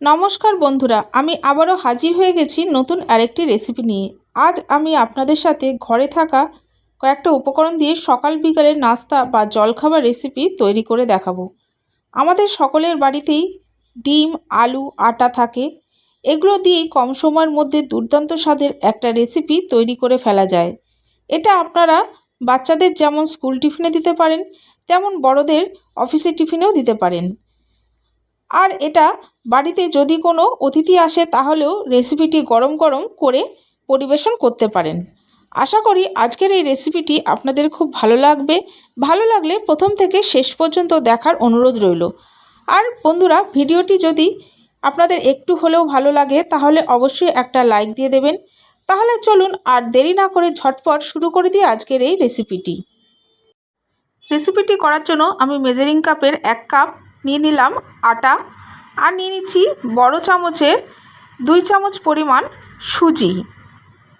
নমস্কার বন্ধুরা, আমি আবারও হাজির হয়ে গেছি নতুন আরেকটি রেসিপি নিয়ে। আজ আমি আপনাদের সাথে ঘরে থাকা কয়েকটা উপকরণ দিয়ে সকাল বিকালের নাস্তা বা জলখাবার রেসিপি তৈরি করে দেখাবো। আমাদের সকলের বাড়িতেই ডিম, আলু, আটা থাকে। এগুলো দিয়েই কম সময়ের মধ্যে দুর্দান্ত স্বাদের একটা রেসিপি তৈরি করে ফেলা যায়। এটা আপনারা বাচ্চাদের যেমন স্কুল টিফিনে দিতে পারেন, তেমন বড়দের অফিসের টিফিনেও দিতে পারেন। আর এটা বাড়িতে যদি কোনো অতিথি আসে তাহলেও রেসিপিটি গরম গরম করে পরিবেশন করতে পারেন। আশা করি আজকের এই রেসিপিটি আপনাদের খুব ভালো লাগবে। ভালো লাগলে প্রথম থেকে শেষ পর্যন্ত দেখার অনুরোধ রইল। আর বন্ধুরা, ভিডিওটি যদি আপনাদের একটু হলেও ভালো লাগে তাহলে অবশ্যই একটা লাইক দিয়ে দেবেন। তাহলে চলুন আর দেরি না করে ঝটপট শুরু করে দিই আজকের এই রেসিপিটি রেসিপিটি করার জন্য আমি মেজারিং কাপের এক কাপ নিয়ে নিলাম আটা আর নিয়ে নিচ্ছি বড় চামচের দুই চামচ পরিমাণ সুজি।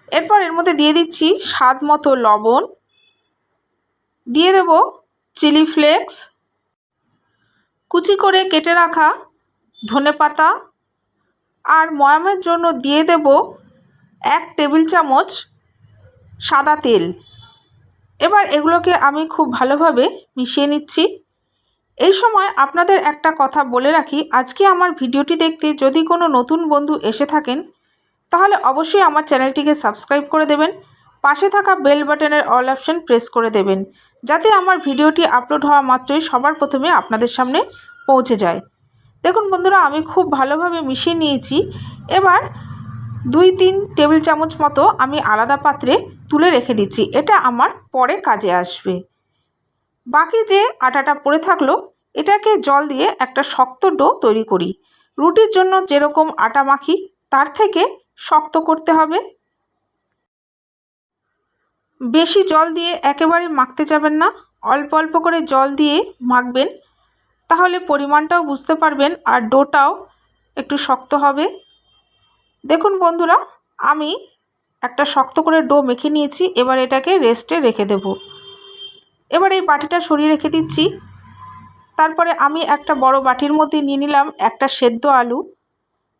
এরপর এর মধ্যে দিয়ে দিচ্ছি স্বাদ মতো লবণ। দিয়ে দেব চিলি ফ্লেক্স। কুচি করে কেটে রাখা ধনে পাতা। আর ময়ামের জন্য দিয়ে দেব এক টেবিল চামচ সাদা তেল। এবার এগুলোকে আমি খুব ভালোভাবে মিশিয়ে নিচ্ছি। এই সময় আপনাদের একটা কথা বলে রাখি, আজকে আমার ভিডিওটি দেখতে যদি কোনো নতুন বন্ধু এসে থাকেন, তাহলে অবশ্যই আমার চ্যানেলটিকে সাবস্ক্রাইব করে দেবেন, পাশে থাকা বেল বাটনের অল অপশন প্রেস করে দেবেন, যাতে আমার ভিডিওটি আপলোড হওয়া মাত্রই সবার প্রথমে আপনাদের সামনে পৌঁছে যায়। দেখুন বন্ধুরা, আমি খুব ভালোভাবে মিশিয়ে নিয়েছি। এবার দুই তিন টেবিল চামচ মতো আমি আলাদা পাত্রে তুলে রেখে দিচ্ছি। এটা আমার পরে কাজে আসবে। বাকি যে আটাটা পড়ে থাকল, এটাকে জল দিয়ে একটা শক্ত ডো তৈরি করি। রুটির জন্য যেরকম আটা মাখি, তার থেকে শক্ত করতে হবে। বেশি জল দিয়ে একেবারে মাখতে যাবেন না, অল্প অল্প করে জল দিয়ে মাখবেন। তাহলে পরিমাণটাও বুঝতে পারবেন আর ডোটাও একটু শক্ত হবে। দেখুন বন্ধুরা, আমি একটা শক্ত করে ডো মেখে নিয়েছি, এবার এটাকে রেস্টে রেখে দেব। এবার এই বাটিটা সরিয়ে রেখে দিচ্ছি। তারপরে আমি একটা বড় বাটির মধ্যে নিয়ে নিলাম একটা সেদ্ধ আলু।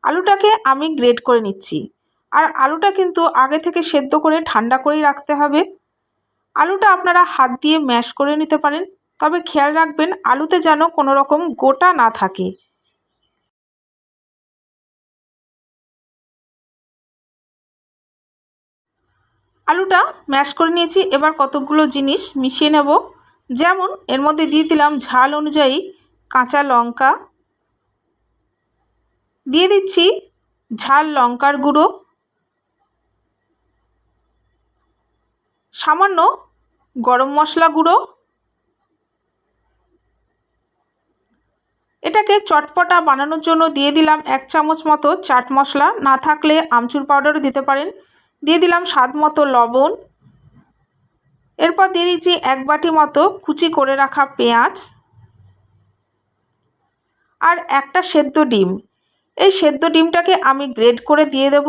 আলুটাকে আমি গ্রেড করে নিচ্ছি। আর আলুটা কিন্তু আগে থেকে সেদ্ধ করে ঠান্ডা করেই রাখতে হবে। আলুটা আপনারা হাত দিয়ে ম্যাশ করে নিতে পারেন। তবে খেয়াল রাখবেন, আলুতে যেন কোনো রকম গোটা না থাকে। আলুটা ম্যাশ করে নিয়েছি। এবার কতকগুলো জিনিস মিশিয়ে নেব। যেমন, এর মধ্যে দিয়ে দিলাম ঝাল অনুযায়ী কাঁচা লঙ্কা। দিয়ে দিচ্ছি ঝাল লঙ্কার গুঁড়ো। সামান্য গরম মশলা গুঁড়ো। এটাকে চটপটা বানানোর জন্য দিয়ে দিলাম এক চামচ মতো চাট মশলা। না থাকলে আমচুর পাউডারও দিতে পারেন। দিয়ে দিলাম স্বাদ মতো লবণ। এরপর দিয়ে দিচ্ছি এক বাটি মতো কুচি করে রাখা পেঁয়াজ আর একটা সেদ্ধ ডিম। এই সেদ্ধ ডিমটাকে আমি গ্রেড করে দিয়ে দেব।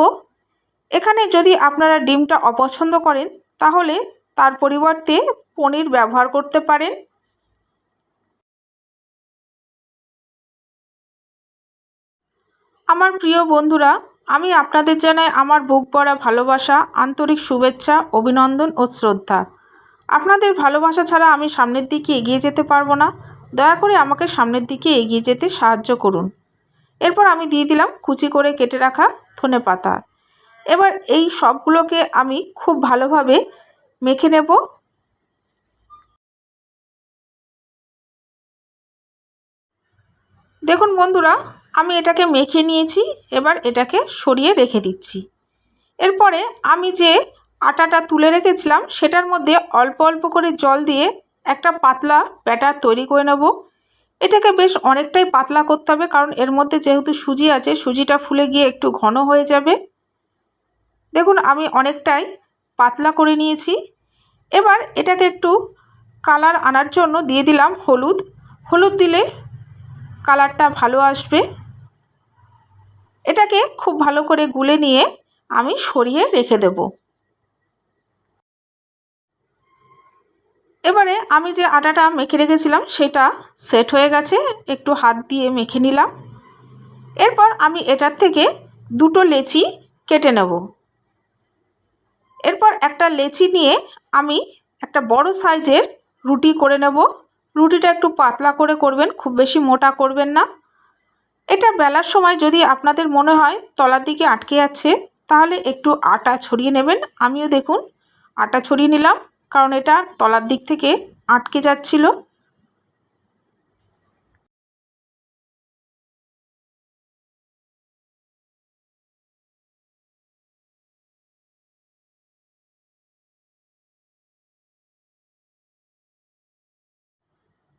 এখানে যদি আপনারা ডিমটা অপছন্দ করেন, তাহলে তার পরিবর্তে পনির ব্যবহার করতে পারেন। আমার প্রিয় বন্ধুরা আমি আপনাদের জানাই আমার বুক পড়া ভালোবাসা, আন্তরিক শুভেচ্ছা, অভিনন্দন ও শ্রদ্ধা। আপনাদের ভালোবাসা ছাড়া আমি সামনের দিকে এগিয়ে যেতে পারব না। দয়া করে আমাকে সামনের দিকে এগিয়ে যেতে সাহায্য করুন। এরপর আমি দিয়ে দিলাম কুচি করে কেটে রাখা ধনে পাতা। এবার এই সবগুলোকে আমি খুব ভালোভাবে মেখে নেব। দেখুন বন্ধুরা, আমি এটাকে মেখে নিয়েছি, এবার এটাকে সরিয়ে রেখে দিচ্ছি। এরপরে আমি যে আটাটা তুলে রেখেছিলাম, সেটার মধ্যে অল্প অল্প করে জল দিয়ে একটা পাতলা ব্যাটার তৈরি করে নেব। এটাকে বেশ অনেকটাই পাতলা করতে হবে, কারণ এর মধ্যে যেহেতু সুজি আছে, সুজিটা ফুলে গিয়ে একটু ঘন হয়ে যাবে। দেখুন, আমি অনেকটাই পাতলা করে নিয়েছি। এবার এটাকে একটু কালার আনার জন্য দিয়ে দিলাম হলুদ। হলুদ দিলে কালারটা ভালো আসবে। এটাকে খুব ভালো করে গুলে নিয়ে আমি সরিয়ে রেখে দেব। এবারে আমি যে আটাটা মেখে রেখেছিলাম, সেটা সেট হয়ে গেছে। একটু হাত দিয়ে মেখে নিলাম। এরপর আমি এটার থেকে দুটো লেচি কেটে নেব। এরপর একটা লেচি নিয়ে আমি একটা বড় সাইজের রুটি করে নেব। রুটিটা একটু পাতলা করে করবেন, খুব বেশি মোটা করবেন না। এটা বেলার সময় যদি আপনাদের মনে হয় তলার দিকে আটকে যাচ্ছে তাহলে একটু আটা ছড়িয়ে নেবেন। আমিও দেখুন, আটা ছড়িয়ে নিলাম, কারণ এটা তলার দিক থেকে আটকে যাচ্ছিল।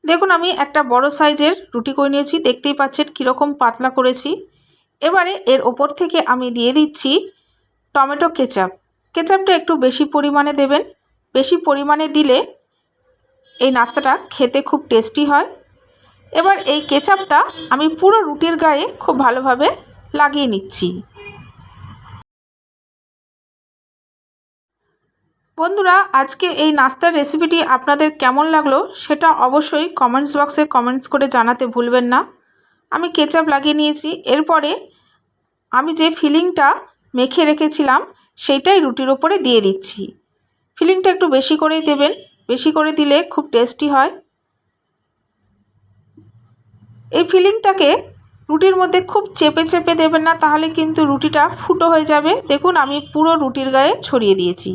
দেখুন, আমি একটা বড় সাইজের রুটি করে নিয়েছি। দেখতেই পাচ্ছেন কীরকম পাতলা করেছি। এবারে এর ওপর থেকে আমি দিয়ে দিচ্ছি টমেটো কেচাপ। কেচাপটা একটু বেশি পরিমাণে দেবেন। বেশি পরিমাণে দিলে এই নাস্তাটা খেতে খুব টেস্টি হয়। এবার এই কেচাপটা আমি পুরো রুটির গায়ে খুব ভালোভাবে লাগিয়ে নিচ্ছি। বন্ধুরা, আজকে এই নাস্তার রেসিপিটি আপনাদের কেমন লাগল সেটা অবশ্যই কমেন্টস বক্সে কমেন্টস করে জানাতে ভুলবেন না। আমি কেচাপ লাগিয়ে নিয়েছি, এরপরে আমি যে ফিলিংটা মেখে রেখেছিলাম সেইটাই রুটির ওপরে দিয়ে দিচ্ছি। ফিলিংটা একটু বেশি করেই দেবেন, বেশি করে দিলে খুব টেস্টি হয়। এই ফিলিংটাকে রুটির মধ্যে খুব চেপে চেপে দেবেন না, তাহলে কিন্তু রুটিটা ফুটো হয়ে যাবে। দেখুন, আমি পুরো রুটির গায়ে ছড়িয়ে দিয়েছি।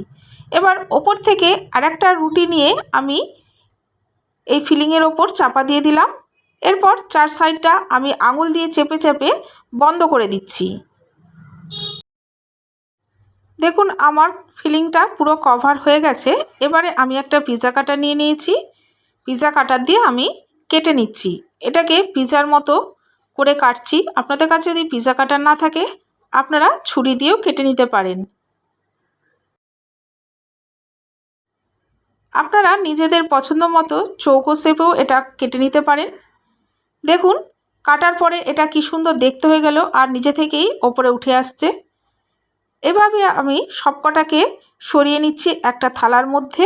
এবার ওপর থেকে আরেকটা রুটি নিয়ে আমি এই ফিলিংয়ের ওপর চাপা দিয়ে দিলাম। এরপর চার সাইডটা আমি আঙুল দিয়ে চেপে চেপে বন্ধ করে দিচ্ছি। দেখুন, আমার ফিলিংটা পুরো কভার হয়ে গেছে। এবারে আমি একটা পিৎজা কাটার নিয়ে নিয়েছি। পিৎজা কাটার দিয়ে আমি কেটে নিচ্ছি। এটাকে পিৎজার মতো করে কাটছি। আপনাদের কাছে যদি পিৎজা কাটার না থাকে, আপনারা ছুরি দিয়েও কেটে নিতে পারেন। আপনারা নিজেদের পছন্দ মতো চৌকো শেপেও এটা কেটে নিতে পারেন। দেখুন, কাটার পরে এটা কি সুন্দর দেখতে হয়ে গেল আর নিজে থেকেই ওপরে উঠে আসছে। এভাবে আমি সবকটাকে সরিয়ে নিচ্ছি একটা থালার মধ্যে।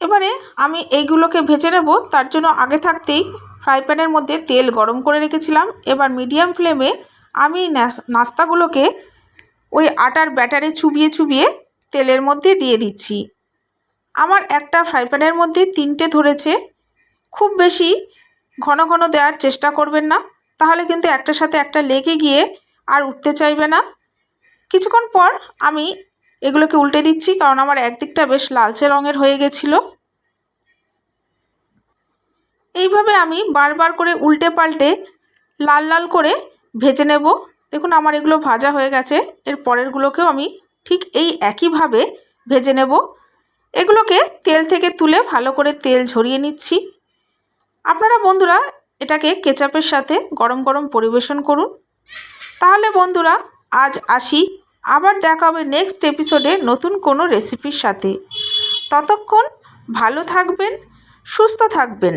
এবারে আমি এইগুলোকে ভেজে নেব, তার জন্য আগে থাকতেই ফ্রাই প্যানের মধ্যে তেল গরম করে রেখেছিলাম। এবার মিডিয়াম ফ্লেমে আমি নাস্তাগুলোকে ওই আটার ব্যাটারে চুবিয়ে চুবিয়ে তেলের মধ্যে দিয়ে দিচ্ছি। আমার একটা ফ্রাই প্যানের মধ্যে তিনটে ধরেছে। খুব বেশি ঘন ঘন দেওয়ার চেষ্টা করবেন না, তাহলে কিন্তু একটার সাথে একটা লেগে গিয়ে আর উঠতে চাইবে না। কিছুক্ষণ পর আমি এগুলোকে উল্টে দিচ্ছি, কারণ আমার একদিকটা বেশ লালচে রঙের হয়ে গেছিল। এইভাবে আমি বারবার করে উল্টে পাল্টে লাল লাল করে ভেজে নেব। দেখুন আমার এগুলো ভাজা হয়ে গেছে। এর পরেরগুলোকেও আমি ঠিক এই একইভাবে ভেজে নেব। এগুলোকে তেল থেকে তুলে ভালো করে তেল ঝরিয়ে নিচ্ছি। আপনারা বন্ধুরা এটাকে কেচাপের সাথে গরম গরম পরিবেশন করুন। তাহলে বন্ধুরা আজ আসি। আবার দেখা হবে নেক্সট এপিসোডে নতুন কোনো রেসিপির সাথে। ততক্ষণ ভালো থাকবেন, সুস্থ থাকবেন।